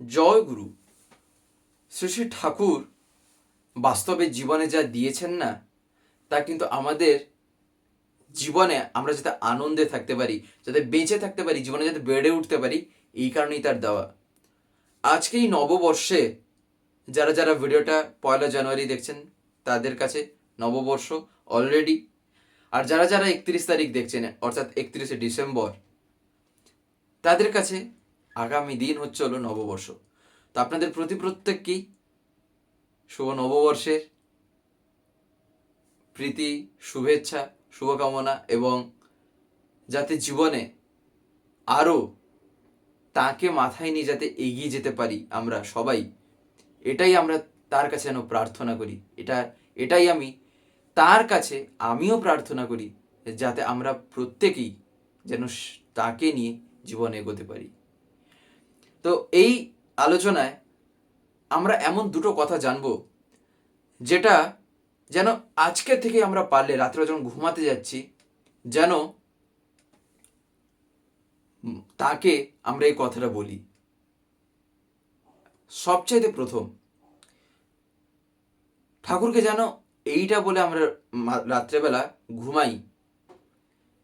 জয় গুরু। শ্রী শ্রী ঠাকুর বাস্তবে জীবনে যা দিয়েছেন না, তা কিন্তু আমাদের জীবনে আমরা যাতে আনন্দে থাকতে পারি, যাতে বেঁচে থাকতে পারি, জীবনে যাতে বেড়ে উঠতে পারি, এই কারণেই তার দেওয়া। আজকে এই নববর্ষে যারা যারা ভিডিওটা পয়লা জানুয়ারি দেখছেন, তাদের কাছে নববর্ষ অলরেডি আর যারা যারা একত্রিশ তারিখ দেখছেন, অর্থাৎ একত্রিশে ডিসেম্বর, তাদের কাছে আগামী দিন হচ্ছে হলো নববর্ষ। তো আপনাদের প্রতি প্রত্যেককেই শুভ নববর্ষের প্রীতি, শুভেচ্ছা, শুভকামনা এবং যাতে জীবনে আরও তাকে মাথায় নিয়ে যাতে এগিয়ে যেতে পারি আমরা সবাই, এটাই আমরা তার কাছে যেন প্রার্থনা করি। এটা, এটাই আমি তার কাছে, আমিও প্রার্থনা করি, যাতে আমরা প্রত্যেকেই যেন তাকে নিয়ে জীবনে এগোতে পারি। তো এই আলোচনায় আমরা এমন দুটো কথা জানব, যেটা যেন আজকে থেকে আমরা পারলে রাত্রে যখন ঘুমাতে যাচ্ছি, যেন তাকে আমরা এই কথাটা বলি। সবচাইতে প্রথম, ঠাকুরকে যেন এইটা বলে আমরা রাত্রেবেলা ঘুমাই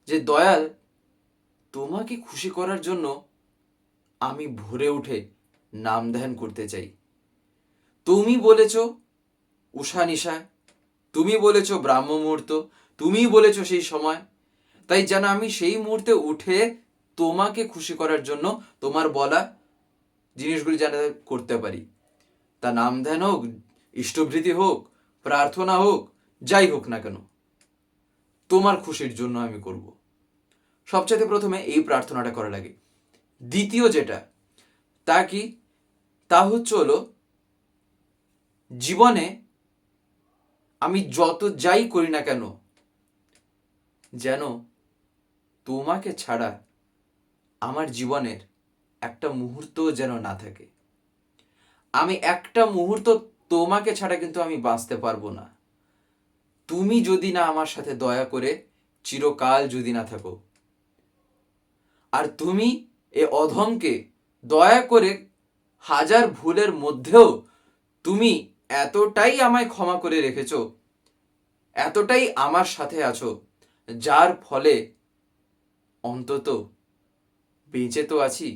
যে, দয়াল, তোমাকে খুশি করার জন্য আমি ভোরে উঠে নাম ধ্যান করতে চাই। তুমি বলেছ, উষা নিশা, তুমি বলেছ ব্রাহ্ম মুহূর্ত, তুমি বলেছ সেই সময়। তাই যেন আমি সেই মুহূর্তে উঠে তোমাকে খুশি করার জন্য তোমার বলা জিনিসগুলি যেন করতে পারি। তা নাম ধ্যান হোক, ইষ্টভৃতি হোক, প্রার্থনা হোক, যাই হোক না কেন, তোমার খুশির জন্য আমি করব। সবচেয়ে প্রথমে এই প্রার্থনাটা করা লাগে। দ্বিতীয় যেটা, তা কি? তা হচ্ছে হলো, জীবনে আমি যত যাই করি না কেন, যেন তোমাকে ছাড়া আমার জীবনের একটা মুহূর্ত যেন না থাকে। আমি একটা মুহূর্ত তোমাকে ছাড়া কিন্তু আমি বাঁচতে পারব না। তুমি যদি না আমার সাথে দয়া করে চিরকাল যদি না থাকো, আর তুমি এ অধমকে দয়া করে হাজার ভুলের মধ্যেও তুমি এতটাই আমায় ক্ষমা করে রেখেছ, এতটাই আমার সাথে আছো, যার ফলে অন্তত বেঁচে তো আছি।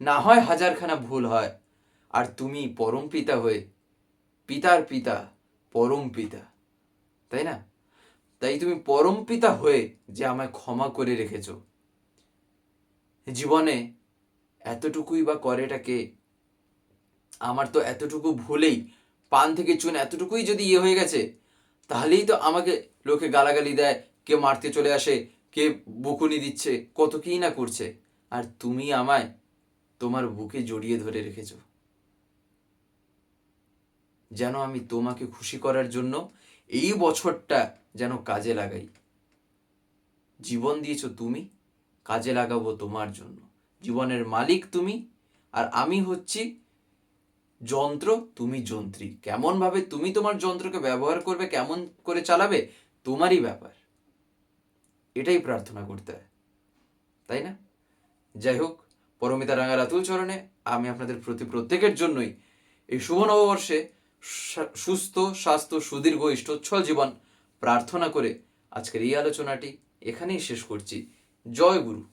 না হয় হাজারখানা ভুল হয়, আর তুমি পরম পিতা হয়ে, পিতার পিতা, পরম পিতা, তাই না? তাই তুমি পরম পিতা হয়ে যে আমায় ক্ষমা করে রেখেছো। জীবনে এতটুকুই বা করেটা কে আমার তো এতটুকু ভুলেই, পান থেকে চুন এতটুকুই যদি ইয়ে হয়ে গেছে, তাহলেই তো আমাকে লোকে গালাগালি দেয়, কে মারতে চলে আসে, কে বকুনি দিচ্ছে, কত কী না করছে। আর তুমি আমায় তোমার বুকে জড়িয়ে ধরে রেখেছো। যেন আমি তোমাকে খুশি করার জন্য এই বছরটা যেন কাজে লাগাই। জীবন দিয়েছ তুমি। কাজে লাগাবো তোমার জন্য। জীবনের মালিক তুমি, আর আমি হচ্ছি যন্ত্র, তুমি যন্ত্রী। কেমন ভাবে তুমি তোমার যন্ত্রকে ব্যবহার করবে, কেমন করে চালাবে, তোমারই ব্যাপার। এটাই প্রার্থনা করতে হয়। তাই না? যাই হোক পরমিতা রাঙা রাতুল চরণে আমি আপনাদের প্রতি প্রত্যেকের জন্যই এই শুভ নববর্ষে সুস্থ, স্বাস্থ্য, সুদীর্ঘ, ইষ্টোচ্ছল জীবন প্রার্থনা করে আজকের এই আলোচনাটি এখানেই শেষ করছি। জয় গুরু।